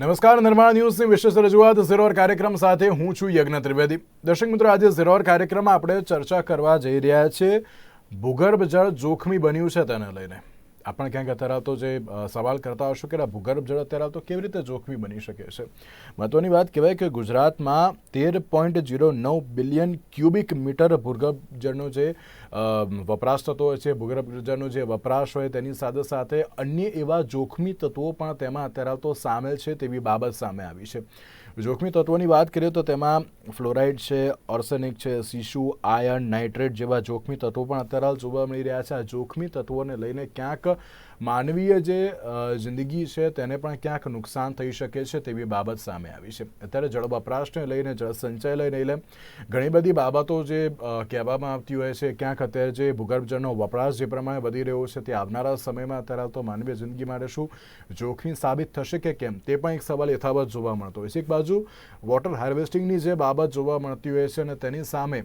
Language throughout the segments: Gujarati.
નમસ્કાર, નિર્માણ ન્યૂઝની વિશેષ રજૂઆત ઝેરોર કાર્યક્રમ સાથે હું છું યજ્ઞ ત્રિવેદી. દર્શક મિત્રો, આજે ઝેરોર કાર્યક્રમમાં આપણે ચર્ચા કરવા જઈ રહ્યા છીએ. ભૂગર્ભ જળ જોખમી બન્યું છે તેને લઈને. આપણે ક્યાંક અત્યારે તો જે સવાલ કરતા હશો કે ભૂગર્ભ જળ અત્યારે તો કેવી રીતે જોખમી બની શકે છે? મહત્વની વાત કહેવાય કે ગુજરાતમાં તેર પોઈન્ટ જીરો નવ બિલિયન ક્યુબિક મીટર ભૂગર્ભ જળનો જે વપરાશ થતો હોય છે, ભૂગર્ભ જળનો જે વપરાશ હોય તેની સાથે સાથે અન્ય એવા જોખમી તત્વો પણ તેમાં અત્યારે તો સામેલ છે તેવી બાબત સામે આવી છે. જોખમી તત્વોની વાત કરીએ તો તેમાં ફ્લોરાઇડ છે ઓર્સેનિક છે સીસુ આયર્ન નાઇટ્રેટ જેવા જોખમી તત્વો પણ અત્યારે હાલ જોવા મળી રહ્યા છે. આ જોખમી તત્વોને લઈને ક્યાંક માનવીય જે જિંદગી છે તેને પણ ક્યાંક નુકસાન થઈ શકે છે તેવી બાબત સામે આવી છે. અત્યારે જળ વપરાશને લઈને, જળ સંચય લઈને ઘણી બધી બાબતો જે કહેવામાં આવતી હોય છે, ક્યાંક અત્યારે જે ભૂગર્ભ જળનો વપરાશ જે પ્રમાણે વધી રહ્યો છે તે આવનારા સમયમાં અત્યારે તો માનવીય જિંદગી માટે શું જોખમી સાબિત થશે કે કેમ? તે પણ એક સવાલ યથાવત જોવા મળતો હોય છે. એક બાજુ વોટર હાર્વેસ્ટિંગની જે બાબત જોવા મળતી હોય છે અને તેની સામે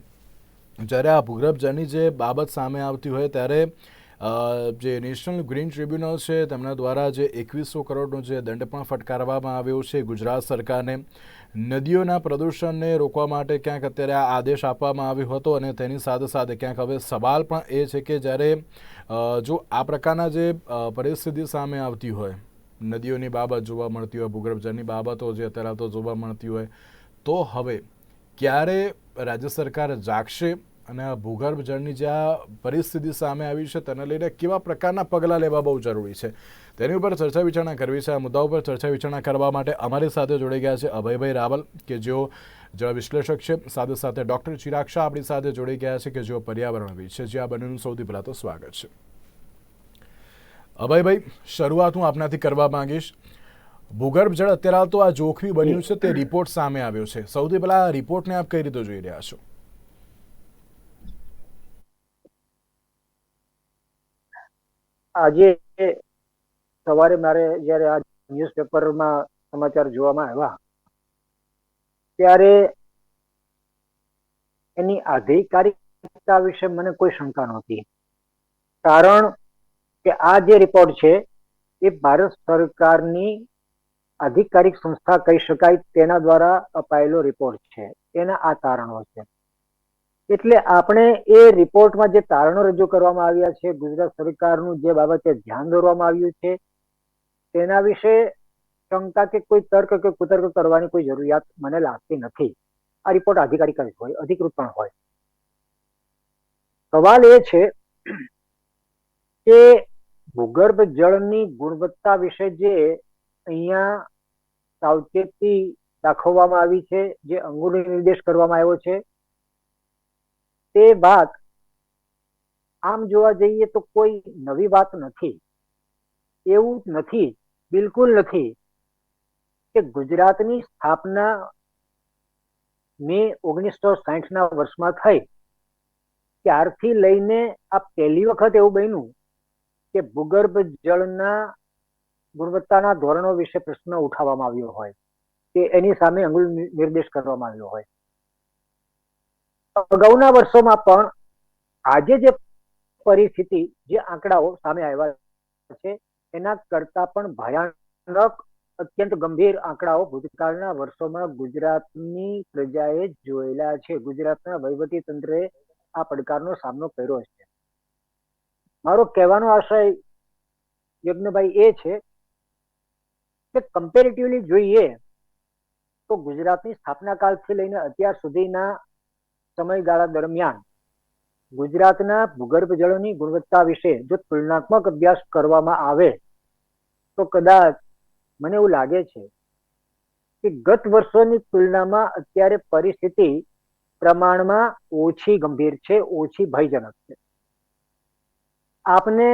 જ્યારે આ ભૂગર્ભજળની જે બાબત સામે આવતી હોય ત્યારે જે નેશનલ ગ્રીન ટ્રિબ્યુનલ છે, તેમના દ્વારા જે એકવીસો કરોડનો જે દંડ પણ ફટકારવામાં આવ્યો છે ગુજરાત સરકારને. નદીઓના પ્રદૂષણને રોકવા માટે ક્યાંક અત્યારે આ આદેશ આપવામાં આવ્યો હતો અને તેની સાથે સાથે ક્યાંક હવે સવાલ પણ એ છે કે જ્યારે જો આ પ્રકારના જે પરિસ્થિતિ સામે આવતી હોય, નદીઓની બાબત જોવા મળતી હોય, ભૂગર્ભજળની બાબતો જે અત્યારે તો જોવા મળતી હોય, તો હવે ક્યારે રાજ્ય સરકાર જાગશે? અને આ ભૂગર્ભ જળની જે આ પરિસ્થિતિ સામે આવી છે, તેને લઈને કેવા પ્રકારના પગલાં લેવા બહુ જરૂરી છે? તેની ઉપર ચર્ચા વિચારણા કરવી છે. આ મુદ્દા ઉપર ચર્ચા વિચારણા કરવા માટે અમારી સાથે જોડાઈ ગયા છે અભયભાઈ રાવલ, કે જેઓ જળ વિશ્લેષક છે. સાથે સાથે ડૉક્ટર ચિરાગ શાહ આપણી સાથે જોડાઈ ગયા છે, કે જેઓ પર્યાવરણવિદ છે. જે, આ બંનેનું સૌથી પહેલાં તો સ્વાગત છે. અભયભાઈ, શરૂઆત હું આપનાથી કરવા માંગીશ. ભૂગર્ભ જળ અત્યારે તો આ જોખમી બન્યું છે, તે રિપોર્ટ સામે આવ્યો છે. સૌથી પહેલાં આ રિપોર્ટને આપ કઈ રીતે જોઈ રહ્યા છો? આજે સવારે મારે જ્યારે આ ન્યૂઝપેપરમાં સમાચાર જોવામાં આવ્યા, ત્યારે એની આધિકારિકતા વિશે મને કોઈ શંકા નહોતી. કારણ કે આ જે રિપોર્ટ છે, એ ભારત સરકારની આધિકારિક સંસ્થા કહી શકાય તેના દ્વારા અપાયેલો રિપોર્ટ છે. એના આ તારણો છે. એટલે આપણે એ રિપોર્ટમાં જે તારણો રજૂ કરવામાં આવ્યા છે, ગુજરાત સરકારનું જે બાબતે ધ્યાન દોરવામાં આવ્યું છે, તેના વિશે શંકા કે કોઈ તર્ક કે કુતર્ક કરવાની કોઈ જરૂરિયાત મને લાગતી નથી. આ રિપોર્ટ આધિકારિક જ હોય, અધિકૃત પણ હોય. સવાલ એ છે કે ભૂગર્ભ જળની ગુણવત્તા વિશે જે અહીંયા સાવચેતી દાખવવામાં આવી છે, જે અંગુ નિર્દેશ કરવામાં આવ્યો છે તે વાત આમ જોવા જઈએ તો કોઈ નવી વાત નથી. એવું નથી, બિલકુલ નથી, કે ગુજરાતની સ્થાપના મે ઓગણીસો સાઠ ના વર્ષમાં થઈ. ત્યારથી લઈને આ પહેલી વખત એવું બન્યું કે ભૂગર્ભ જળના ગુણવત્તાના ધોરણો વિશે પ્રશ્ન ઉઠાવવામાં આવ્યો હોય, કે એની સામે અંગુલ નિર્દેશ કરવામાં આવ્યો હોય. અગાઉના વર્ષોમાં પણ આજે જે પરિસ્થિતિ, જે આંકડાઓ સામે આવ્યા છે, એના કરતા પણ ભયાનક, અત્યંત ગંભીર આંકડાઓ ભૂતકાળના વર્ષોમાં ગુજરાતની પ્રજાએ જોયેલા છે. ગુજરાતના વહીવટી તંત્રે આ પડકારનો સામનો કર્યો છે. મારો કહેવાનો આશય યજ્ઞભાઈ એ છે કે કમ્પેરેટિવલી જોઈએ તો ગુજરાતની સ્થાપના કાળથી લઈને અત્યાર સુધીના સમયગાળા દરમિયાન ગુજરાતના ભૂગર્ભ જળની ગુણવત્તા વિશે જો તુલનાત્મક અભ્યાસ કરવામાં આવે, તો કદાચ મને એવું લાગે છે કે ગત વર્ષોની તુલનામાં અત્યારે પરિસ્થિતિ પ્રમાણમાં ઓછી ગંભીર છે, ઓછી ભયજનક છે. આપને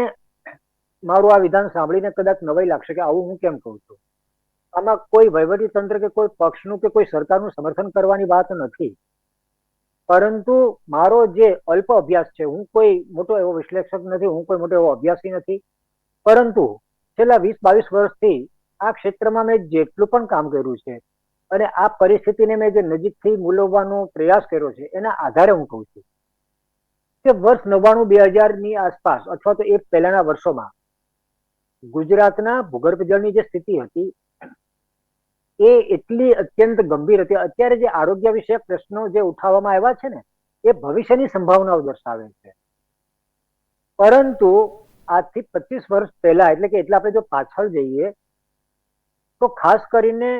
મારું આ વિધાન સાંભળીને કદાચ નવાઈ લાગશે કે આવું હું કેમ કહું છું? આમાં કોઈ વહીવટી તંત્ર કે કોઈ પક્ષનું કે કોઈ સરકારનું સમર્થન કરવાની વાત નથી. પરંતુ મારો જે અલ્પ અભ્યાસ છે, હું કોઈ મોટો એવો વિશ્લેષક નથી, હું કોઈ મોટો એવો અભ્યાસી નથી. પરંતુ છેલ્લા વીસ બાવીસ વર્ષથી આ ક્ષેત્રમાં મેં જેટલું પણ કામ કર્યું છે અને આ પરિસ્થિતિને મેં જે નજીકથી મૂલવવાનો પ્રયાસ કર્યો છે, એના આધારે હું કહું છું કે વર્ષ નવ્વાણું બે હજારની આસપાસ અથવા તો એ પહેલાના વર્ષોમાં ગુજરાતના ભૂગર્ભ જળની જે સ્થિતિ હતી એ એટલી અત્યંત ગંભીર હતી. અત્યારે જે આરોગ્ય વિષયક પ્રશ્નો જે ઉઠાવવામાં આવ્યા છે ને, એ ભવિષ્યની સંભાવનાઓ દર્શાવે છે. પરંતુ આજથી પચીસ વર્ષ પહેલા, એટલે કે એટલે આપણે જો પાછળ જઈએ, તો ખાસ કરીને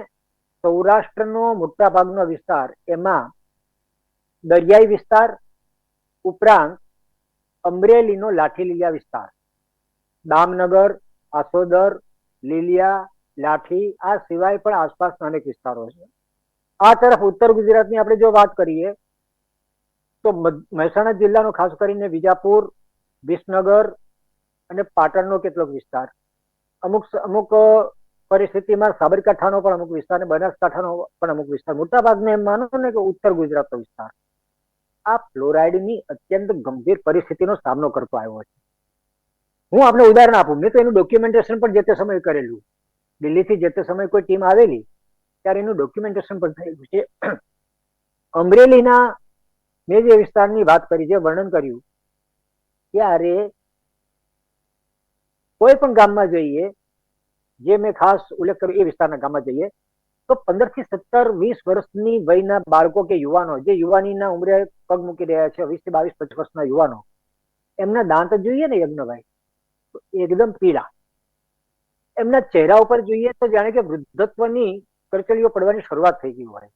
સૌરાષ્ટ્રનો મોટા ભાગનો વિસ્તાર એમાં દરિયાઈ વિસ્તાર, ઉપરાંત અમરેલીનો લાઠી લીલિયા વિસ્તાર, દામનગર, આસોદર, લીલિયા લાઠી, આ સિવાય પણ આસપાસના અનેક વિસ્તારો છે. આ તરફ ઉત્તર ગુજરાતની આપણે જો વાત કરીએ, તો મહેસાણા જિલ્લાનો ખાસ કરીને વિજાપુર, વિસનગર અને પાટણનો કેટલોક વિસ્તાર. અમુક અમુક પરિસ્થિતિમાં સાબરકાંઠાનો પણ અમુક વિસ્તાર અને બનાસકાંઠાનો પણ અમુક વિસ્તાર. મોટા ભાગને એમ માનો ને કે ઉત્તર ગુજરાતનો વિસ્તાર. આ ફ્લોરાઇડની અત્યંત ગંભીર પરિસ્થિતિનો સામનો કરતો આવ્યો છે. હું આપને ઉદાહરણ આપું. મેં તો એનું ડોક્યુમેન્ટેશન પણ જે તે સમયે કરેલું. દિલ્હીથી જે સમય કોઈ ટીમ આવેલી, ત્યારે એનું ડોક્યુમેન્ટેશન પણ થયેલું છે. અમરેલીના મેં જે વિસ્તારની વાત કરી, જે વર્ણન કર્યું, ત્યારે કોઈ પણ ગામમાં જઈએ, જે મેં ખાસ ઉલ્લેખ કર્યો એ વિસ્તારના ગામમાં જઈએ, તો પંદરથી સત્તર, વીસ વર્ષની વયના બાળકો કે યુવાનો, જે યુવાનીના ઉંમરે પગ મૂકી રહ્યા છે વીસથી બાવીસ, પચીસ વર્ષના યુવાનો, એમના દાંત જોઈએ ને યજ્ઞભાઈ? એકદમ પીળા. એમના ચહેરા ઉપર જોઈએ તો જાણે કે વૃદ્ધત્વની કરચલીઓ પડવાની શરૂઆત થઈ ગઈ હોય.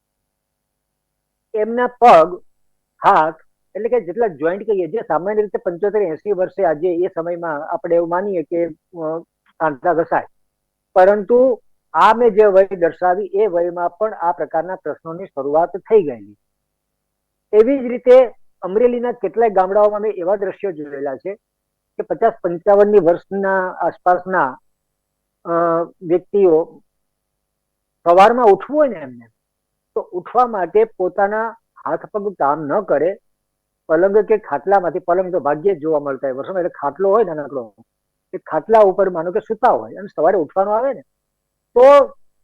એમના પગ, હાથ એટલે કે જેટલા જોઈન્ટ કહીએ, જે સામાન્ય રીતે પંચોતેર એસી વર્ષે આજે એ સમયમાં આપણે એવું માનીએ કે આંધળા ઘસાય. પરંતુ આ મેં જે વય દર્શાવી એ વયમાં પણ આ પ્રકારના પ્રશ્નોની શરૂઆત થઈ ગયેલી. એવી જ રીતે અમરેલીના કેટલાય ગામડાઓમાં મેં એવા દ્રશ્યો જોયેલા છે કે પચાસ પંચાવનની વર્ષના આસપાસના વ્યક્તિઓ સવારમાં ઉઠવું હોય ને એમને, તો ઉઠવા માટે પોતાના હાથ પગ કામ ન કરે, પલંગ કે ખાટલામાંથી, પલંગ તો ભાગ્યે જ જોવા મળતા હોય, વર્ષોમાં એટલે ખાટલો હોય નાનકડો, એ ખાટલા ઉપર માનો કે સુતા હોય અને સવારે ઉઠવાનું આવે ને, તો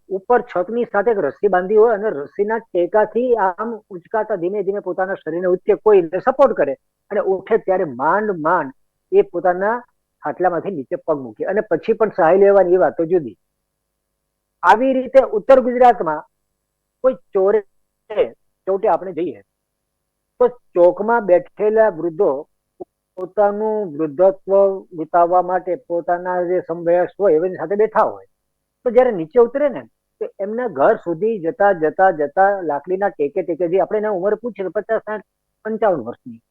ઉપર છતની સાથે એક રસ્સી બાંધી હોય અને રસ્સીના ટેકાથી આમ ઉચકાતા ધીમે ધીમે પોતાના શરીરને ઉચ્ચે કોઈ સપોર્ટ કરે, અને ઉઠે ત્યારે માંડ માંડ એ પોતાના ખાટલામાંથી નીચે પગ મૂકે અને પછી પણ સહાય લેવાની એ વાતો જુદી. આવી રીતે ઉત્તર ગુજરાતમાં કોઈ ચોરે ચોટે આપણે જઈએ, તો ચોકમાં બેઠેલા વૃદ્ધો પોતાનું વૃદ્ધત્વ વિતાવવા માટે પોતાના જે સમવયસ્ક હોય એની સાથે બેઠા હોય. તો જ્યારે નીચે ઉતરે ને, તો એમના ઘર સુધી જતા જતા જતા લાકડીના ટેકે ટેકે જે આપણે એના ઉંમર પૂછીએ પચાસ, સાઠ, પંચાવન વર્ષની.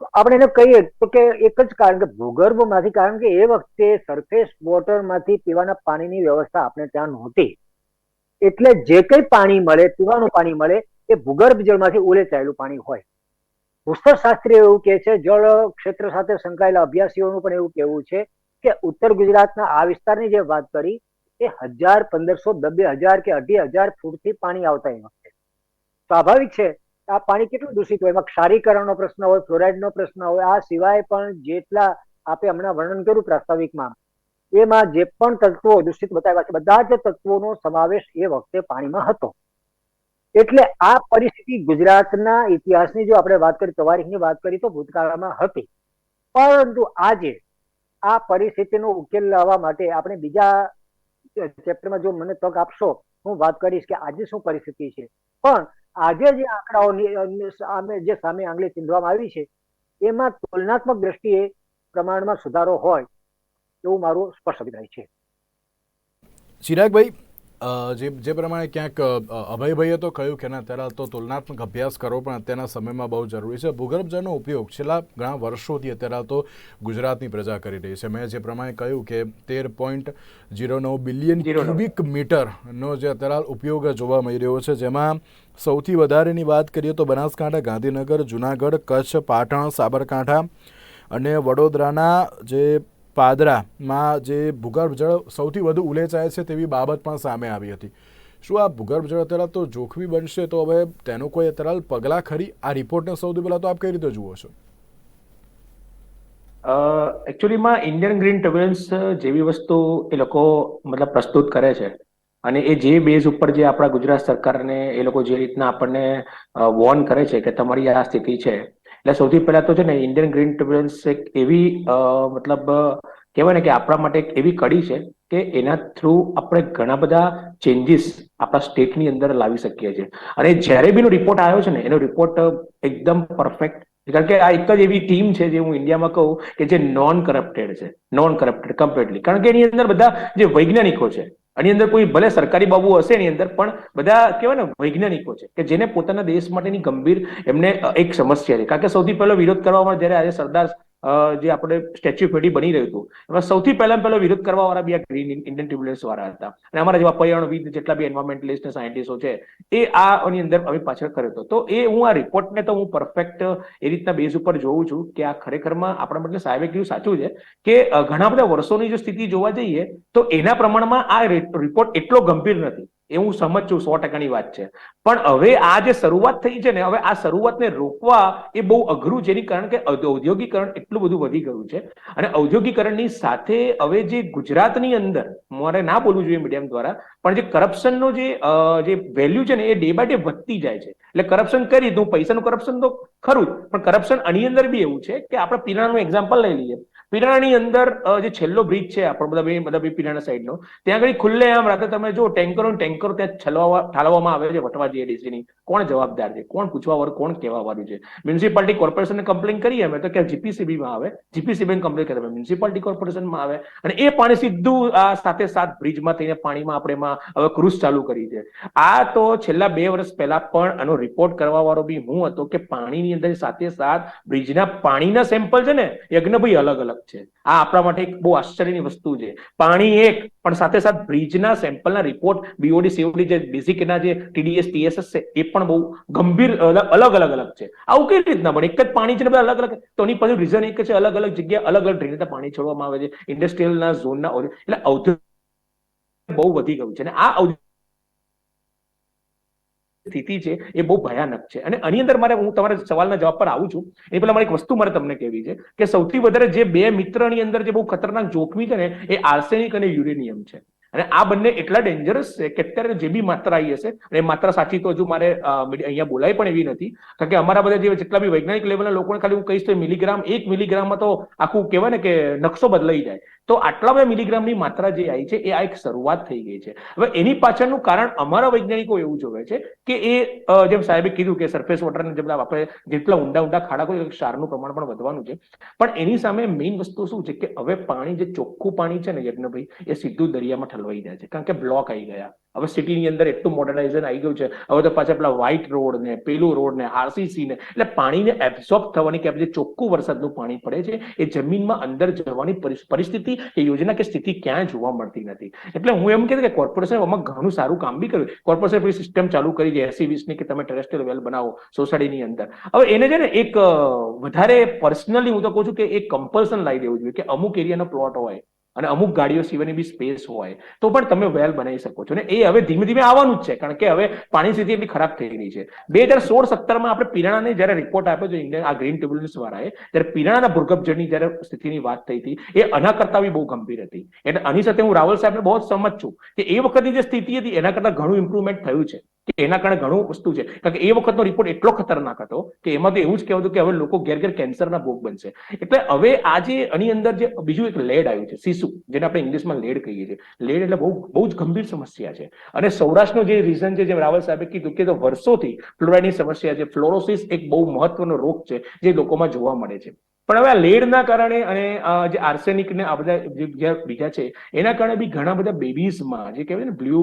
આપણે એને કહીએ તો કે એક જ કારણ કે ભૂગર્ભમાંથી, કારણ કે એ વખતે સરફેસ વોટરમાંથી પીવાના પાણીની વ્યવસ્થા આપણે ત્યાં નહોતી. એટલે જે કંઈ પાણી મળે, પીવાનું પાણી મળે, એ ભૂગર્ભ જળમાંથી ઉલેચાયેલું પાણી હોય. ભૂસ્તરશાસ્ત્રી એવું કહે છે, જળ ક્ષેત્ર સાથે સંકળાયેલા અભ્યાસીઓનું પણ એવું કહેવું છે કે ઉત્તર ગુજરાતના આ વિસ્તારની જે વાત કરી, એ હજાર પંદરસો બે હજાર કે અઢી હજાર ફૂટથી પાણી આવતા એ વખતે. સ્વાભાવિક છે આ પાણી કેટલું દૂષિત હોય? એમાં ક્ષારીકરણનો પ્રશ્ન હોય, ફ્લોરાઇડનો પ્રશ્ન હોય, આ સિવાય પણ જેટલા આપે હમણાં વર્ણન કર્યું પ્રાસ્તાવિકમાં, એમાં જે પણ તત્વો દૂષિત બતાવ્યા છે, બધા જ તત્વોનો સમાવેશ એ વખતે પાણીમાં હતો. એટલે આ પરિસ્થિતિ ગુજરાતના ઇતિહાસની જો આપણે વાત કરી, તવારીખની વાત કરી, તો ભૂતકાળમાં હતી. પરંતુ આજે આ પરિસ્થિતિનો ઉકેલ લાવવા માટે આપણે બીજા ચેપ્ટરમાં જો મને તક આપશો, હું વાત કરીશ કે આજે શું પરિસ્થિતિ છે. પણ આજે જે આંકડાઓની સામે, જે સામે આંગળી ચીંધવામાં આવી છે, એમાં તુલનાત્મક દ્રષ્ટિએ પ્રમાણમાં સુધારો હોય, એવું મારું સ્પષ્ટ અભિપ્રાય છે. ચિરાગભાઈ જે જે પ્રમાણે ક્યાંક અભયભાઈએ તો કહ્યું કે ના અત્યારે તો તુલનાત્મક અભ્યાસ કરવો પણ અત્યારના સમયમાં બહુ જરૂરી છે. ભૂગર્ભજળનો ઉપયોગ છેલ્લા ઘણા વર્ષોથી અત્યારે તો ગુજરાતની પ્રજા કરી રહી છે. મેં જે પ્રમાણે કહ્યું કે તેર પોઈન્ટ જીરો નવ બિલિયન ક્યુબિક મીટરનો જે અત્યારે ઉપયોગ જોવા મળી રહ્યો છે. જેમાં સૌથી વધારેની વાત કરીએ તો બનાસકાંઠા ગાંધીનગર જુનાગઢ કચ્છ પાટણ સાબરકાંઠા અને વડોદરાના જે પાદરામાં જે ભૂગર્ભ જળ સૌથી વધુ ઉલેચાય છે તેવી બાબત પણ સામે આવી હતી. શું આ ભૂગર્ભ જળ અત્યારે તો જોખમી બનશે તો હવે તેનું કોઈ અત્યારે પગલાં ખરી? આ રિપોર્ટને સૌથી પહેલાં તો આપ કઈ રીતે જુઓ છો? એકચ્યુઅલીમાં ઇન્ડિયન ગ્રીન ટ્રિબ્યુનલ્સ જેવી વસ્તુ એ લોકો મતલબ પ્રસ્તુત કરે છે. અને એ જે બેઝ ઉપર જે આપણા ગુજરાત સરકારને એ લોકો જે રીતના આપણને વોર્ન કરે છે કે તમારી આ સ્થિતિ છે એટલે સૌથી પહેલા તો છે ને ઇન્ડિયન ગ્રીન ટ્રિબ્યુનલ્સ એક એવી મતલબ કહેવાય ને કે આપણા માટે એક એવી કડી છે કે એના થ્રુ આપણે ઘણા બધા ચેન્જીસ આપણા સ્ટેટની અંદર લાવી શકીએ છીએ. અને જ્યારે બીનો રિપોર્ટ આવ્યો છે ને, એનો રિપોર્ટ એકદમ પરફેક્ટ કારણ કે આ એક જ એવી ટીમ છે જે હું ઇન્ડિયામાં કહું કે જે નોન કરપ્ટેડ છે નોન કરપ્ટેડ કમ્પ્લીટલી કારણ કે એની અંદર બધા જે વૈજ્ઞાનિકો છે આની અંદર કોઈ ભલે સરકારી બાબુ હશે એની અંદર, પણ બધા કહેવાય ને વૈજ્ઞાનિકો છે કે જેને પોતાના દેશ માટેની ગંભીર એમને એક સમસ્યા છે કારણ કે સૌથી પહેલો વિરોધ કરવામાં જ્યારે આજે સરદાર જે આપણે સ્ટેચ્યુ ફેડી બની રહ્યું હતું, એમાં સૌથી પહેલા પહેલો વિરોધ કરવા વાળા બી આ ગ્રીન ઇન્ડિયન ટ્રિબ્યુનલ્સ વાળા હતા. અને અમારા જેવા પર્યાવરણવિદ જેટલા બી એન્વાયરમેન્ટલિસ્ટ સાયન્ટિસ્ટો છે, એ આની અંદર અમે પાછળ કર્યો હતો. તો એ હું આ રિપોર્ટને તો હું પરફેક્ટ એ રીતના બેઝ ઉપર જોઉં છું કે આ ખરેખરમાં આપણા મતલબ સાહેબે કીધું સાચું છે કે ઘણા બધા વર્ષોની જો સ્થિતિ જોવા જઈએ, તો એના પ્રમાણમાં આ રિપોર્ટ એટલો ગંભીર નથી. એ હું સમજ છું સો ટકાની વાત છે. પણ હવે આ જે શરૂઆત થઈ છે ને, હવે આ શરૂઆતને રોકવા એ બહુ અઘરું છે. એની કારણ કે ઔદ્યો- ઔદ્યોગિકરણ એટલું બધું વધી ગયું છે. અને ઔદ્યોગિકરણની સાથે હવે જે ગુજરાતની અંદર, મારે ના બોલવું જોઈએ મીડિયમ દ્વારા, પણ જે કરપ્શનનો જે જે વેલ્યુ છે ને, એ ડે બાય ડે વધતી જાય છે. એટલે કરપ્શન કરી તો પૈસાનું કરપ્શન તો ખરું જ, પણ કરપ્શન આની અંદર બી એવું છે કે આપણે પીરાણાનું એક્ઝામ્પલ લઈ લઈએ. પિરાણાની અંદર જે છેલ્લો બ્રિજ છે, આપણો મતલબ એ મતલબ એ સાઈડનો, ત્યાં આગળ ખુલ્લે આમ રાતે તમે જો ટેન્કરો ટેન્કરો ત્યાં છલવા ઠાલવામાં આવે છે વટવા જીએડીસી ની કોણ જવાબદાર છે, કોણ પૂછવા વાળું કોણ કહેવા વાળું છે? મ્યુનિસિપાલિટી કોર્પોરેશનને કમ્પ્લેન કરીએ અમે તો કે જીપીસીબીમાં આવે જીપીસીબી કમ્પ્લેન કરે મ્યુનિસિપાલિટી કોર્પોરેશનમાં આવે, અને એ પાણી સીધું આ સાથે સાથ બ્રિજમાં થઈને પાણીમાં આપણે એમાં હવે ક્રુઝ ચાલુ કરી છે. આ તો છેલ્લા બે વર્ષ પહેલા પણ આનો રિપોર્ટ કરવા વાળો બી હું હતો કે પાણીની અંદર સાથે સાથ બ્રિજના પાણીના સેમ્પલ છે ને યજ્ઞભાઈ અલગ અલગ છે. આ આપણા માટે એક બહુ આશ્ચર્યની વસ્તુ છે. પાણી એક, પણ સાથે સાથે બ્રિજના સેમ્પલના રિપોર્ટ બીઓડી સીઓડી જે બેઝિક એના જે ટીડીએસ ટીએસએસ છે, એ પણ બહુ ગંભીર અલગ અલગ અલગ અલગ છે. આવું કઈ રીતના પણ એક જ પાણી છે ને અલગ અલગ. તો એની પાછળ રીઝન એક છે, અલગ અલગ જગ્યાએ અલગ અલગ રીતે પાણી છોડવામાં આવે છે. ઇન્ડસ્ટ્રીયલના ઝોનના એટલે ઔદ્યોગિક બહુ વધી ગયું છે. અને આ ઔદ્યોગિક સ્થિતિ છે એ બહુ ભયાનક છે. અને આની અંદર મારે હું તમારા સવાલના જવાબ પર આવું છું. એ પહેલા મારે એક વસ્તુ મારે તમને કહેવી છે કે સૌથી વધારે જે બે મિત્રની અંદર જે બહુ ખતરનાક જોખમી છે ને, એ આર્સેનિક અને યુરેનિયમ છે. અને આ બંને એટલા ડેન્જરસ છે કે અત્યારે જે બી માત્રા આવી હશે, અને માત્રા સાચી તો હજુ મારે અહીંયા બોલાય પણ એવી નથી. કારણ કે અમારા બધા જે જેટલા બી વૈજ્ઞાનિક લેવલના લોકોને ખાલી હું કહીશ તો મિલીગ્રામ, એક મિલીગ્રામમાં તો આખું કહેવાય ને કે નકશો બદલાઈ જાય. તો આટલા બધા મિલીગ્રામની માત્રા જે આવી છે, એ આ એક શરૂઆત થઈ ગઈ છે. હવે એની પાછળનું કારણ અમારા વૈજ્ઞાનિકો એવું જોવે છે કે એ જેમ સાહેબે કીધું કે સરફેસ વોટરને જેમ આપણે જેટલા ઊંડા ઊંડા ખાડા કોઈ ક્ષારનું પ્રમાણ પણ વધવાનું છે. પણ એની સામે મેઇન વસ્તુ શું છે કે હવે પાણી જે ચોખ્ખું પાણી છે ને યજ્ઞભાઈ, એ સીધું દરિયામાં ઠલવાઈ જાય છે. કારણ કે બ્લોક આવી ગયા. હવે સિટીની અંદર એટલું મોડર્નાઇઝેશન આવી ગયું છે. હવે તો પાછા પેલા વ્હાઇટ રોડ ને, પેલું રોડ ને આરસીસી ને, એટલે પાણીને એબ્સોર્બ થવાની કે જે ચોખ્ખું વરસાદનું પાણી પડે છે, એ જમીનમાં અંદર જવાની પરિસ્થિતિ કે યોજના કે સ્થિતિ ક્યાંય જોવા મળતી નથી. એટલે હું એમ કહેતો કે કોર્પોરેશન આમાં ઘણું સારું કામ બી કર્યું. કોર્પોરેશન પેલી સિસ્ટમ ચાલુ કરી છે એસી વીસની કે તમે ટેરેસ્ટ્રિયલ વેલ બનાવો સોસાયટીની અંદર. હવે એને છે ને એક વધારે પર્સનલી હું તો કહું છું કે એક કમ્પલ્સન લાવી દેવું જોઈએ કે અમુક એરિયાનો પ્લોટ હોય અને અમુક ગાડીઓ સિવાયની બી સ્પેસ હોય, તો પણ તમે વેલ બનાવી શકો છો. ને એ હવે ધીમે ધીમે આવવાનું જ છે, કારણ કે હવે પાણી સ્થિતિ એટલી ખરાબ થઈ રહી છે. બે હજાર સોળ સત્તરમાં આપણે પિરાણાને જ્યારે રિપોર્ટ આપ્યો છે ઇન્ડિયન આ ગ્રીન ટ્રિબ્યુનલ્સ વાળાએ, ત્યારે પિરાણાના ભૂગર્ભજળની જ્યારે સ્થિતિની વાત થઈ હતી, એ આના કરતા બી બહુ ગંભીર હતી. એટલે આની સાથે હું રાવલ સાહેબને બહુ સમજ છું કે એ વખતની જે સ્થિતિ હતી, એના કરતા ઘણું ઇમ્પ્રુવમેન્ટ થયું છે. કે એના કારણે ઘણું વસ્તુ છે. કારણ કે એ વખતનો રિપોર્ટ એટલો ખતરનાક હતો કે એમાં તો એવું જ કહેવાતું કે હવે લોકો ઘેર ઘેર કેન્સરના ભોગ બનશે. એટલે હવે આજે આની અંદર જે બીજું એક લેડ આવ્યું છે શિશુ જેને આપણે ઇંગ્લિશમાં લેડ કહીએ છીએ. લેડ એટલે બહુ બહુ જ ગંભીર સમસ્યા છે. અને સૌરાષ્ટ્રનો જે રીઝન છે જેમ રાવલ સાહેબે કીધું કે વર્ષોથી ફ્લોરાઇડની સમસ્યા છે. ફ્લોરોસિસ એક બહુ મહત્વનો રોગ છે, જે લોકોમાં જોવા મળે છે. પણ હવે આ લેડના કારણે અને જે આર્સેનિક ને આ બધા બીજા છે, એના કારણે બી ઘણા બધા બેબીઝમાં જે કહેવાય ને બ્લ્યુ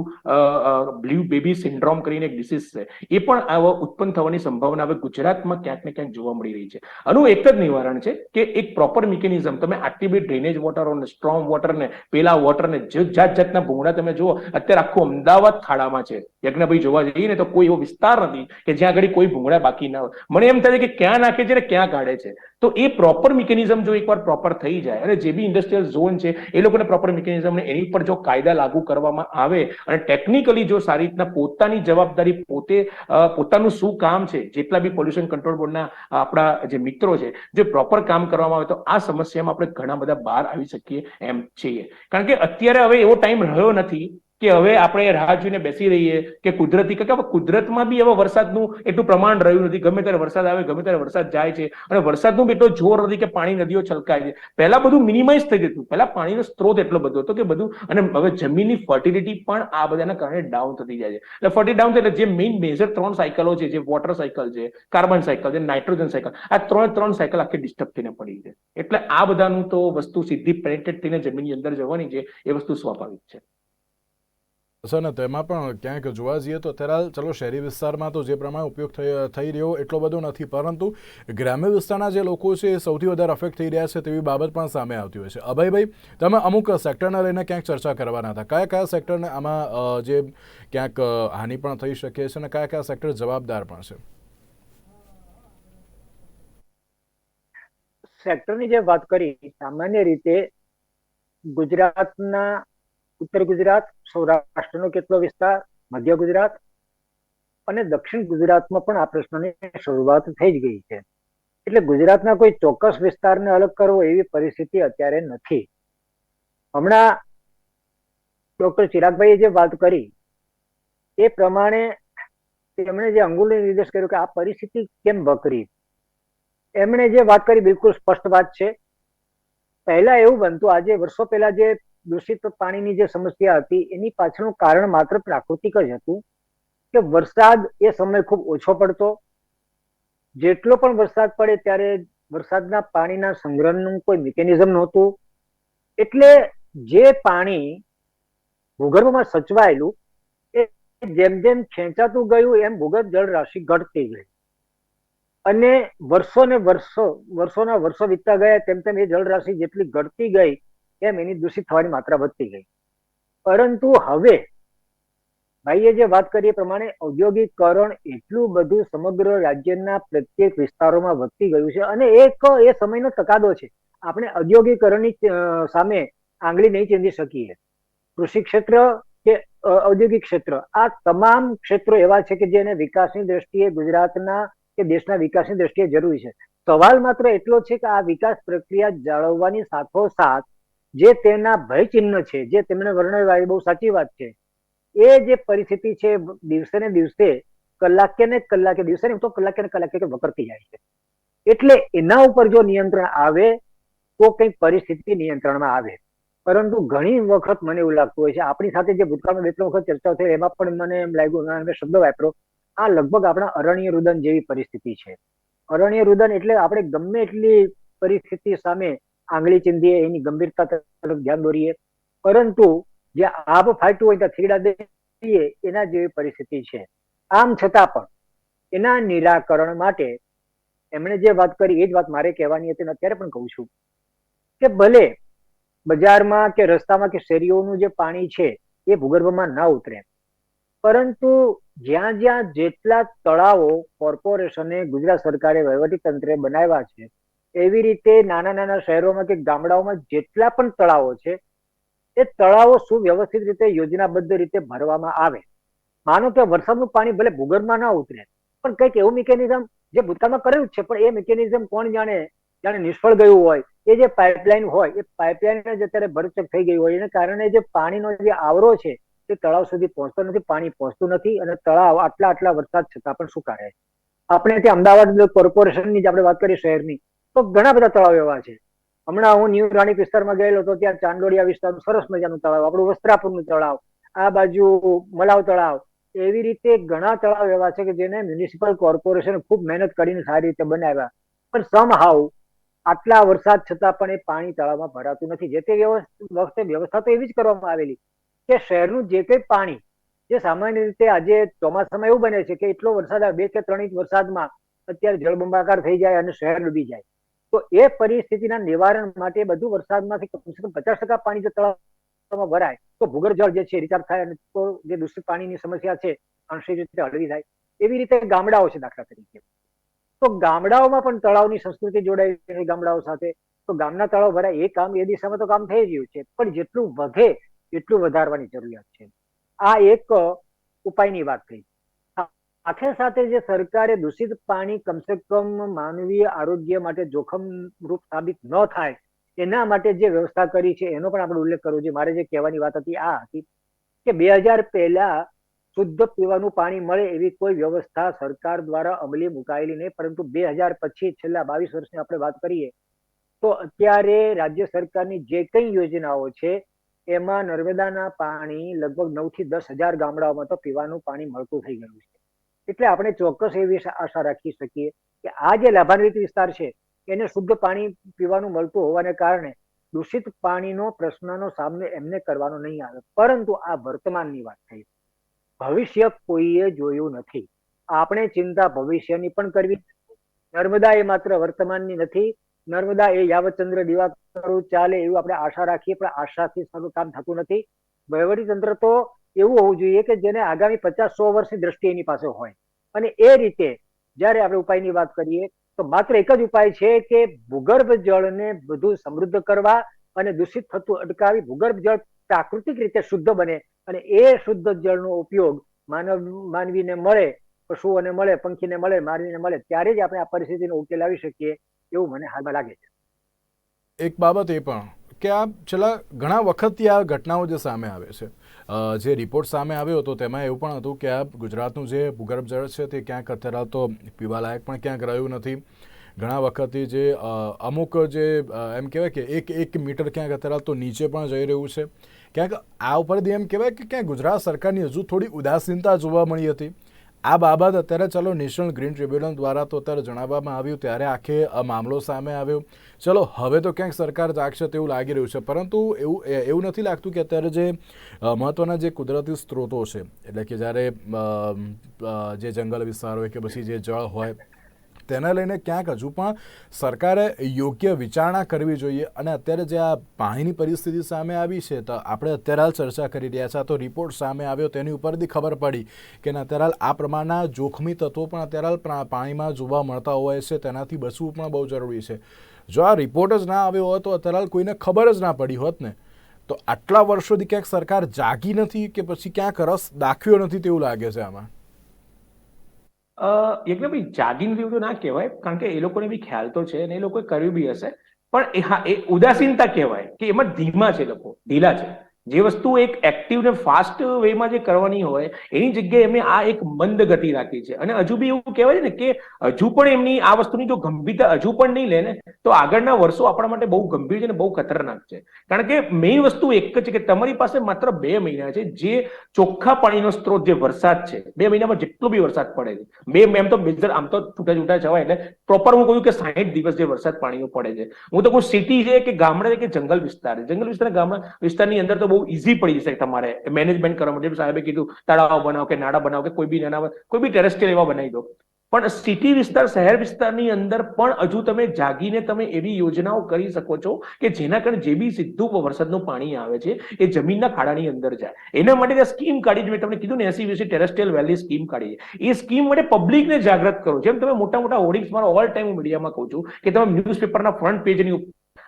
બ્લ્યુ બેબી સિન્ડ્રોમ કરીને એક ડિસીઝ છે, એ પણ ઉત્પન્ન થવાની સંભાવના હવે ગુજરાતમાં ક્યાંક ને ક્યાંક જોવા મળી રહી છે. આનું એક જ નિવારણ છે કે એક પ્રોપર મિકેનિઝમ તમે આટલી બી ડ્રેનેજ વોટર ને સ્ટ્રોંગ વોટર ને, પેલા વોટર ને જાત જાતના ભૂંગળા તમે જુઓ, અત્યારે આખું અમદાવાદ ખાડામાં છે. યજ્ઞભાઈ જોવા જઈએ ને તો કોઈ એવો વિસ્તાર નથી કે જ્યાં આગળ કોઈ ભૂંગળા બાકી ના હોય. મને એમ થાય કે ક્યાં નાખે છે ને ક્યાં કાઢે છે. તો એ પ્રોપર મિકેનિઝમ જો એકવાર પ્રોપર થઈ જાય અને જે બી ઇન્ડસ્ટ્રીયલ ઝોન છે, એ લોકોને પ્રોપર મિકેનિઝમ એની પર જો કાયદા લાગુ કરવામાં આવે અને ટેકનિકલી જો સારી રીતના પોતાની જવાબદારી પોતે પોતાનું શું કામ છે, જેટલા બી પોલ્યુશન કંટ્રોલ બોર્ડના આપણા જે મિત્રો છે, જો પ્રોપર કામ કરવામાં આવે તો આ સમસ્યામાં આપણે ઘણા બધા બહાર આવી શકીએ એમ છીએ. કારણ કે અત્યારે હવે એવો ટાઈમ રહ્યો નથી કે હવે આપણે રાહ જોઈને બેસી રહીએ કે કુદરતી કે કુદરતમાં બી હવે વરસાદનું એટલું પ્રમાણ રહ્યું નથી. ગમે ત્યારે વરસાદ આવે, ગમે ત્યારે વરસાદ જાય છે. અને વરસાદનું એટલો જોર નથી કે પાણી નદીઓ છલકાય છે. પહેલા બધું મિનિમાઇઝ થઈ જતું. પહેલા પાણીનો સ્ત્રોત એટલો બધો હતો કે બધું, અને હવે જમીનની ફર્ટિલિટી પણ આ બધાના કારણે ડાઉન થતી જાય છે. એટલે ફર્ટી ડાઉન એટલે જે મેઇન મેજર ત્રણ સાયકલો છે, જે વોટર સાયકલ છે કાર્બન સાયકલ છે નાઇટ્રોજન સાયકલ આ ત્રણ ત્રણ સાયકલ આખી ડિસ્ટર્બ થઈને પડી છે. એટલે આ બધાનું તો વસ્તુ સીધી પેનેટ્રેટ થઈને જમીનની અંદર જવાની છે. એ વસ્તુ સ્વાભાવિક છે. સર ને, તેમાં પણ ક્યાંક જોવા જઈએ તો અત્યારે ચલો શહેરી વિસ્તારમાં તો જે પ્રમાણે ઉપયોગ થઈ રહ્યો એટલો બધો નથી. પરંતુ ગ્રામ્ય વિસ્તારના જે લોકો છે એ સૌથી વધારે અફેક્ટ થઈ રહ્યા છે તેવી બાબત પણ સામે આવતી હોય છે. અભયભાઈ, તમે અમુક સેક્ટરને લઈને ક્યાંક ચર્ચા કરવાના હતા. કયા કયા સેક્ટરને આમાં જે ક્યાંક હાનિ પણ થઈ શકે છે અને કયા કયા સેક્ટર જવાબદાર પણ છે? સેક્ટરની જે વાત કરી, સામાન્ય રીતે ગુજરાતના ઉત્તર ગુજરાત, સૌરાષ્ટ્રનો કેટલો વિસ્તાર, મધ્ય ગુજરાત અને દક્ષિણ ગુજરાતમાં પણ આ પ્રશ્નની શરૂઆત થઈ જ ગઈ છે. એટલે ગુજરાતના કોઈ ચોક્કસ વિસ્તારને અલગ કરવો એવી પરિસ્થિતિ અત્યારે નથી. હમણાં ડોક્ટર ચિરાગભાઈએ જે વાત કરી, એ પ્રમાણે તેમણે જે અંગુલી નિર્દેશ કર્યો કે આ પરિસ્થિતિ કેમ વકરી, એમણે જે વાત કરી, બિલકુલ સ્પષ્ટ વાત છે. પહેલા એવું બનતું, આજે વર્ષો પહેલા જે દૂષિત પાણીની જે સમસ્યા હતી, એની પાછળનું કારણ માત્ર પ્રાકૃતિક જ હતું કે વરસાદ એ સમય ખૂબ ઓછો પડતો. જેટલો પણ વરસાદ પડે ત્યારે વરસાદના પાણીના સંગ્રહનું કોઈ મિકેનિઝમ નહોતું. એટલે જે પાણી ભૂગર્ભમાં સચવાયેલું, એ જેમ જેમ ખેંચાતું ગયું, એમ ભૂગર્ભ જળ રાશિ ઘટતી ગઈ. અને વર્ષો ને વર્ષો, વર્ષોના વર્ષો વીતતા ગયા, તેમ તેમ એ જળ રાશિ જેટલી ઘટતી ગઈ એમ એની દૂષિત થવાની માત્રા વધતી ગઈ. પરંતુ હવે ભાઈએ જે વાત કરી એ પ્રમાણે ઔદ્યોગિકરણ એટલું બધું સમગ્ર રાજ્યના પ્રત્યેક વિસ્તારોમાં વધતી ગયું છે અને એક એ સમયનો તકાદો છે. આપણે ઔદ્યોગિકરણની સામે આંગળી નહીં ચીંધી શકીએ. કૃષિ ક્ષેત્ર કે ઔદ્યોગિક ક્ષેત્ર, આ તમામ ક્ષેત્રો એવા છે કે જેને વિકાસની દ્રષ્ટિએ ગુજરાતના કે દેશના વિકાસની દ્રષ્ટિએ જરૂરી છે. સવાલ માત્ર એટલો છે કે આ વિકાસ પ્રક્રિયા જાળવવાની સાથોસાથ જે તેના ભય ચિહ્ન છે, જે તેમણે વર્ણવ્યા એ બહુ સાચી વાત છે. એ જે પરિસ્થિતિ છે, દિવસે ને દિવસે, કલાકે ને કલાકે, દિવસે ને તો કલાકે ને કલાકે વકરતી જાય છે. એટલે એના ઉપર જો નિયંત્રણ આવે, તો કઈ પરિસ્થિતિ નિયંત્રણમાં આવે. પરંતુ ઘણી વખત મને એવું લાગતું હોય છે, આપણી સાથે જે ભૂતકાળમાં બે ત્રણ વખત ચર્ચા થઈ, એમાં પણ મને એમ લાગ્યું મેં શબ્દ વાપરો આ લગભગ આપણા અરણ્ય રુદન જેવી પરિસ્થિતિ છે. અરણ્ય રુદન એટલે આપણે ગમે એટલી પરિસ્થિતિ સામે આંગળી ચીંધીએ, એની ગંભીરતા તરફ ધ્યાન દોરીએ. પરંતુ જે આબ ફાટ્યું હોય ત્યાં થીડા દઈએ, એના જેવી પરિસ્થિતિ છે. આમ છતાં પણ એના નિરાકરણ માટે એમણે જે વાત કરી, એ જ વાત મારે કહેવાની હતી અત્યારે પણ કહું છું કે ભલે બજારમાં કે રસ્તામાં કે શેરીઓનું જે પાણી છે, એ ભૂગર્ભમાં ના ઉતરે. પરંતુ જ્યાં જ્યાં જેટલા તળાવો, કોર્પોરેશને ગુજરાત સરકારે વહીવટી તંત્રે બનાવ્યા છે એવી રીતે નાના નાના શહેરોમાં કે ગામડાઓમાં જેટલા પણ તળાવો છે, એ તળાવો સુવ્યવસ્થિત રીતે યોજનાબદ્ધ રીતે ભરવામાં આવે. માનો કે વરસાદનું પાણી ભલે ભૂગર્ભમાં ના ઉતરે, પણ કંઈક એવું મિકેનિઝમ જે ભૂતકાળમાં કર્યું છે, પણ એ મિકેનિઝમ કોણ જાણે જાણે નિષ્ફળ ગયું હોય, એ જે પાઇપલાઇન હોય, એ પાઇપલાઇન જ અત્યારે ભરચક થઈ ગઈ હોય, એને કારણે જે પાણીનો જે આવરો છે તે તળાવ સુધી પહોંચતો નથી, પાણી પહોંચતું નથી, અને તળાવ આટલા આટલા વરસાદ છતાં પણ સુકાય આપણે ત્યાં અમદાવાદ કોર્પોરેશનની જ આપણે વાત કરીએ શહેરની તો ઘણા બધા તળાવ એવા છે. હમણાં હું ન્યૂ રાણીપ વિસ્તારમાં ગયેલો તો ત્યાં ચાંદોડિયા વિસ્તારનું સરસ મજાનું તળાવ, આપણું વસ્ત્રાપુરનું તળાવ, આ બાજુ મલાવ તળાવ, એવી રીતે ઘણા તળાવ એવા છે કે જેને મ્યુનિસિપલ કોર્પોરેશન ખૂબ મહેનત કરીને સારી રીતે બનાવ્યા. પણ સમ હાઉ આટલા વરસાદ છતાં પણ એ પાણી તળાવમાં ભરાતું નથી. જે તે વખતે વ્યવસ્થા તો એવી જ કરવામાં આવેલી કે શહેરનું જે કંઈ પાણી, જે સામાન્ય રીતે આજે ચોમાસામાં એવું બને છે કે એટલો વરસાદ બે કે ત્રણ ઇંચ વરસાદમાં અત્યારે જળબંબાકાર થઈ જાય અને શહેર ડૂબી જાય. તો એ પરિસ્થિતિના નિવારણ માટે બધું વરસાદમાંથી પચાસ ટકા પાણી જો તળાવમાં ભરાય, તો ભૂગર્ભ જળ જે છે રિચાર્જ થાય અને તો જે દૂષિત પાણીની સમસ્યા છે અંશી રીતે હળવી થાય. એવી રીતે ગામડાઓ છે દાખલા તરીકે. તો ગામડાઓમાં પણ તળાવની સંસ્કૃતિ જોડાઈ છે ગામડાઓ સાથે. તો ગામના તળાવ ભરાય એ કામ એ દિશામાં તો કામ થઈ રહ્યું છે. પણ જેટલું વધે એટલું વધારવાની જરૂરિયાત છે. આ એક ઉપાયની વાત થઈ. સાથે સાથે જે સરકારે દૂષિત પાણી કમસે કમ માનવીય આરોગ્ય માટે જોખમ રૂપ સાબિત ન થાય, એના માટે જે વ્યવસ્થા કરી છે, એનો પણ આપણે ઉલ્લેખ કરવો જોઈએ. મારે જે કહેવાની વાત હતી આ હતી કે બે હજાર પહેલા શુદ્ધ પીવાનું પાણી મળે એવી કોઈ વ્યવસ્થા સરકાર દ્વારા અમલી મુકાયેલી નહીં. પરંતુ બે હજાર પછી છેલ્લા બાવીસ વર્ષની આપણે વાત કરીએ તો અત્યારે રાજ્ય સરકારની જે કઈ યોજનાઓ છે, એમાં નર્મદાના પાણી લગભગ નવથી દસ હજાર ગામડાઓમાં તો પીવાનું પાણી મળતું થઈ ગયું છે. એટલે આપણે ચોક્કસ એવી આશા રાખી શકીએ કે આ જે લાભાન્વિત વિસ્તાર છે, એને શુદ્ધ પાણી પીવાનું મળતું હોવાને કારણે દૂષિત પાણીનો પ્રશ્નનો સામનો એમને કરવાનો નહીં આવે. પરંતુ આ વર્તમાનની વાત થઈ. ભવિષ્ય કોઈએ જોયું નથી. આપણે ચિંતા ભવિષ્યની પણ કરવી નર્મદા એ માત્ર વર્તમાનની નથી, નર્મદા એ યાવતચંદ્ર દિવાકરું ચાલે એવું આપણે આશા રાખીએ, પણ આશાથી સારું કામ થતું નથી. વહીવટી તંત્ર તો એવું હોવું જોઈએ કે જેને આગામી પચાસ સો વર્ષની દ્રષ્ટિ એની પાસે હોય. અને એ રીતે જ્યારે આપણે ઉપાયની વાત કરીએ, તો માત્ર એક જ ઉપાય છે કે ભૂગર્ભ જળને બધું સમૃદ્ધ કરવા અને દૂષિત થતું અટકાવી ભૂગર્ભ જળ પ્રાકૃતિક રીતે શુદ્ધ બને અને એ શુદ્ધ જળનો ઉપયોગ માનવ, માનવીને મળે, પશુઓને મળે, પંખીને મળે, માનવીને મળે, ત્યારે જ આપણે આ પરિસ્થિતિનો ઉકેલ આવી શકીએ એવું મને હાલમાં લાગે છે. એક બાબત એ પણ કે આ છેલ્લા ઘણા વખતથી આ ઘટનાઓ જે સામે આવે છે જે રિપોર્ટ સામે આવ્યો હતો તેમાં એવું પણ હતું કે આ ગુજરાતનું જે ભૂગર્ભ જળ છે તે ક્યાંક અત્યારે તો પીવાલાયક પણ ક્યાંક રહ્યું નથી. ઘણા વખતથી જે અમુક જે એમ કહેવાય કે એક એક મીટર ક્યાંક અત્યારે તો નીચે પણ જઈ રહ્યું છે. ક્યાંક આ ઉપરથી એમ કહેવાય કે ક્યાંક ગુજરાત સરકારની હજુ થોડી ઉદાસીનતા જોવા મળી હતી. આ બાબત અત્યારે ચલો નેશનલ ગ્રીન ટ્રિબ્યુનલ દ્વારા તો અત્યારે જણાવવામાં આવ્યું ત્યારે આખે મામલો સામે આવ્યો. ચલો, હવે તો ક્યાંક સરકાર જાગશે તેવું લાગી રહ્યું છે, પરંતુ એવું એવું નથી લાગતું કે અત્યારે જે મહત્ત્વના જે કુદરતી સ્ત્રોતો છે, એટલે કે જ્યારે જે જંગલ વિસ્તાર હોય કે પછી જે જળ હોય તેને લઈને ક્યાંક હજુ પણ સરકારે યોગ્ય વિચારણા કરવી જોઈએ. અને અત્યારે જે આ પાણીની પરિસ્થિતિ સામે આવી છે, તો આપણે અત્યારે હાલ ચર્ચા કરી રહ્યા છે. તો રિપોર્ટ સામે આવ્યો, તેની ઉપરથી ખબર પડી કે અત્યારે હાલ આ પ્રમાણના જોખમી તત્વો પણ અત્યારે હાલ પાણીમાં જોવા મળતા હોય છે, તેનાથી બચવું પણ બહુ જરૂરી છે. જો આ રિપોર્ટ જ ના આવ્યો હોત, તો અત્યારે હાલ કોઈને ખબર જ ના પડી હોત ને. તો આટલા વર્ષોથી ક્યાંક સરકાર જાગી નથી કે પછી ક્યાંક રસ દાખવ્યો નથી તેવું લાગે છે આમાં? અ યજ્ઞભાઈ જાગીને રહ્યું તો ના કહેવાય, કારણ કે એ લોકોને બી ખ્યાલ તો છે અને એ લોકોએ કર્યું બી હશે. પણ હા, એ ઉદાસીનતા કહેવાય કે એમાં ધીમા છે લોકો, ઢીલા છે. જે વસ્તુ એક એક્ટિવ ને ફાસ્ટ વેમાં જે કરવાની હોય, એની જગ્યાએ એમને આ એક મંદ ગતિ રાખી છે. અને હજુ બી એવું કહેવાય ને કે હજુ પણ એમની આ વસ્તુની જો ગંભીરતા હજુ પણ નહીં લે ને, તો આગળના વર્ષો આપણા માટે બહુ ગંભીર છે અને બહુ ખતરનાક છે. કારણ કે મેઇન વસ્તુ એક જ છે કે તમારી પાસે માત્ર બે મહિના છે, જે ચોખ્ખા પાણીનો સ્ત્રોત જે વરસાદ છે, બે મહિનામાં જેટલો બી વરસાદ પડે છે. બે એમ તો મેજર આમ તો છૂટા છૂટા જવાય એટલે પ્રોપર હું કહ્યું કે સાહીઠ દિવસ જે વરસાદ પાણીનો પડે છે. હું તો કોઈ સિટી છે કે ગામડે કે જંગલ વિસ્તાર છે? જંગલ વિસ્તાર ગામડા વિસ્તારની અંદર તો બહુ ઇઝી પડી જશે તમારે મેનેજમેન્ટ કરવા માટે. સાહેબે કીધું, તળાવ બનાવો કે નાળા બનાવો કે કોઈ બી નાના, કોઈ બી ટેરેસ્ટ્રિયલ એવા બનાવી દો. પણ સિટી વિસ્તાર, શહેર વિસ્તારની અંદર પણ હજુ તમે જાગીને તમે એવી યોજનાઓ કરી શકો છો કે જેના કારણે જે બી સીધું વરસાદનું પાણી આવે છે, એ જમીનના ખાડાની અંદર જાય. એના માટે ત્યાં સ્કીમ કાઢી મેં તમને કીધું ને AC VC terrestrial valley scheme કાઢી છે. એ સ્કીમ માટે પબ્લિકને જાગૃત કરો. જેમ તમે મોટા મોટા હોર્ડિંગ્સ મારો ઓલ ટાઈમ મીડિયામાં કહું છું કે તમે ન્યૂઝપેપરના ફ્રન્ટ પેજની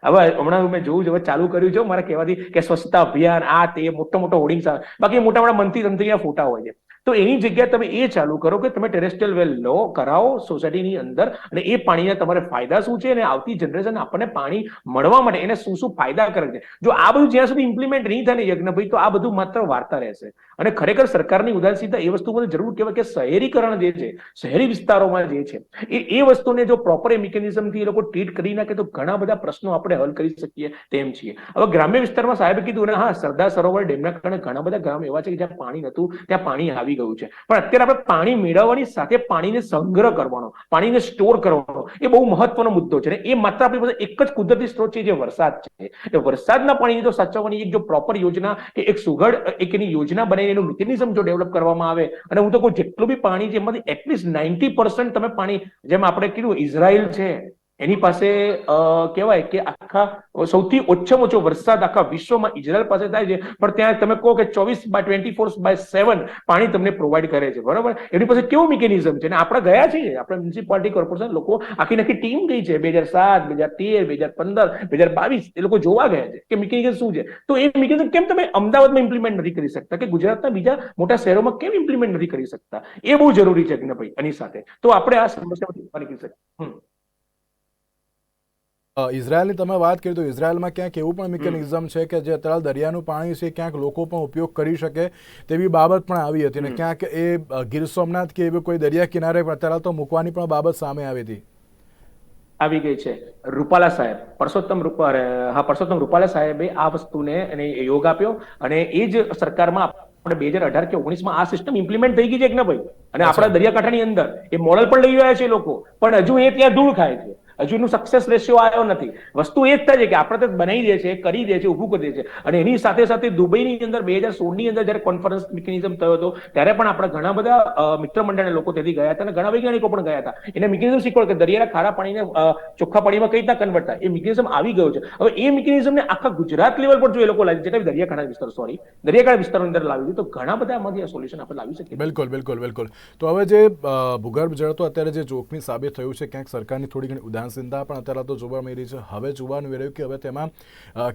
હવે હમણાં મેં જોવું હવે ચાલુ કર્યું છે, મારા કહેવાથી કે સ્વચ્છતા અભિયાન, આ તે, મોટો મોટો હોર્ડિંગ્સ બાકી મોટા મોટા મંત્રી તંત્રીના ફોટા હોય છે. તો એની જગ્યાએ તમે એ ચાલુ કરો કે તમે ટેરેસ્ટ્રિયલ વેલ લો, કરાવો સોસાયટીની અંદર અને એ પાણીના તમારે ફાયદા શું છે અને આવતી જનરેશન આપણને પાણી મળવા માટે એને શું શું ફાયદા કરે છે. જો આ બધું જ્યાં સુધી ઇમ્પ્લિમેન્ટ નહીં થાય ને યજ્ઞભાઈ, તો આ બધું માત્ર વાર્તા રહેશે. અને ખરેખર સરકારની ઉદાસીનતા એ વસ્તુ મને જરૂર કહેવાય કે શહેરીકરણ જે છે, શહેરી વિસ્તારોમાં જે છે, એ એ વસ્તુને જો પ્રોપર એ મિકેનિઝમથી એ લોકો ટ્રીટ કરી નાખે તો ઘણા બધા પ્રશ્નો આપણે હલ કરી શકીએ તેમ છીએ. હવે ગ્રામ્ય વિસ્તારમાં સાહેબે કીધું, ને, હા, સરદાર સરોવર ડેમના કારણે ઘણા બધા ગામ એવા છે કે જ્યાં પાણી નતું ત્યાં પાણી આવી ગયું છે. પણ અત્યારે આપણે પાણી મેળવવાની સાથે પાણીને સંગ્રહ કરવાનો, પાણીને સ્ટોર કરવાનો, એ બહુ મહત્વનો મુદ્દો છે એ માત્ર આપણી પાસે એક જ કુદરતી સ્ત્રોત છે જે વરસાદ છે. એ વરસાદના પાણીને જો સાચવવાની એક જો પ્રોપર યોજના કે એક સુઘડ, એક એની યોજના બનાવીને એનું મિકેનિઝમ જો ડેવલપ કરવામાં આવે અને હું તો કહું જેટલું બી પાણી છે એમાંથી એટલીસ્ટ નાઇન્ટી પર્સન્ટ તમે પાણી, જેમ આપણે કીધું ઇઝરાયલ છે એની પાસે કહેવાય કે આખા, સૌથી ઓછામાં ઓછો વરસાદ આખા વિશ્વમાં ઇઝરાયલ પાસે થાય છે. પણ ત્યાં તમે કહો કે ચોવીસ by twenty four by seven પાણી તમને પ્રોવાઈડ કરે છે. બરાબર? એની પાસે કેવું મિકેનિઝમ છે? અને આપણે ગયા છીએ. આપણે મ્યુનિસિપાલિટી કોર્પોરેશન લોકો આખી આખી ટીમ ગઈ છે. બે હજાર સાત, બે હજાર તેર, બે હજાર પંદર, બે હજાર બાવીસ એ લોકો જોવા ગયા છે કે મિકેનિઝમ શું છે? તો એ મિકેનિઝમ કેમ તમે અમદાવાદમાં ઇમ્પ્લિમેન્ટ નથી કરી શકતા? કે ગુજરાતના બીજા મોટા શહેરોમાં કેમ ઇમ્પ્લિમેન્ટ નથી કરી શકતા? એ બહુ જરૂરી છે ભાઈ એની સાથે. તો આપણે આ સમસ્યામાંથી નીકળી શકીએ. ઇઝરાયલની તમે વાત કરી તો ઇઝરાયલમાં ક્યાંક એવું પણ મિકેનિઝમ છે કે જે અત્યારે દરિયાનું પાણી છે ક્યાંક લોકો પણ ઉપયોગ કરી શકે તેવી બાબત પણ આવી હતી અને ક્યાંક એ ગીર સોમનાથ કે એવી કોઈ દરિયા કિનારે અત્યારે તો મૂકવાની પણ બાબત સામે આવી હતી. આવી ગઈ છે. રૂપાલા સાહેબ પરસોત્તમ રૂપા હા પરસોત્તમ રૂપાલા સાહેબે આ વસ્તુને એને યોગ આપ્યો અને એ જ સરકારમાં આપણે બે હજાર અઢાર કે ઓગણીસમાં આ સિસ્ટમ ઇમ્પ્લિમેન્ટ થઈ ગઈ છે કે ના ભાઈ? અને આપણા દરિયાકાંઠાની અંદર એ મોડલ પણ લઈ રહ્યા છે લોકો. પણ હજુ એ ત્યાં ધૂળ ખાય છે. હજુ એનું સક્સેસ રેશિયો આવ્યો નથી. વસ્તુ એ જ થાય છે કે આપણે તો બનાવી દે છે, કરી દે છે, ઊભું કરી દે છે. અને એની સાથે સાથે દુબઈની અંદર, બે હજાર સોળની અંદર જ્યારે કોન્ફરન્સ મિકેનિઝમ થયો હતો, ત્યારે પણ આપણા ઘણા બધા મિત્ર મંડળના લોકો તેથી ગયા હતા અને ઘણા વૈજ્ઞાનિકો પણ ગયા હતા. એને મિકેનિઝમ શીખવાડ કે દરિયાના ખારા પાણીને ચોખ્ખા પાણીમાં કઈ રીતના કન્વર્ટ થાય. એ મિકેનિઝમ આવી ગયો છે. હવે એ મિકેનિઝમને આખા ગુજરાત લેવલ પર જો એ લોકો લાવી જેટલા દરિયાકાંઠા વિસ્તાર સોરી દરિયાકાંઠા વિસ્તારની અંદર લાવી દીધું, તો ઘણા બધા આમાંથી આ સોલ્યુશન આપણે લાવી શકીએ. બિલકુલ બિલકુલ બિલકુલ. તો હવે જે ભૂગર્ભ જળ તો અત્યારે જે જોખમી સાબિત થયું છે, ક્યાંક સરકારની થોડી ઘણી ઉદાસીનતા પણ અત્યારે તો જોવા મળી છે. હવે જોવાનું એ રહ્યું કે હવે તેમાં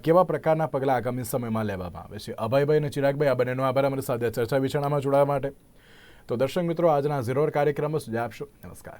કેવા પ્રકારના પગલાં આગામી સમયમાં લેવામાં આવે છે. અભયભાઈ અને ચિરાગભાઈ, આ બંનેનો આભાર. અમારી સાથે ચર્ચા વિચારણામાં જોડાવા માટે. તો દર્શક મિત્રો, આજના ઝીરોર કાર્યક્રમ જ આપશો નમસ્કાર.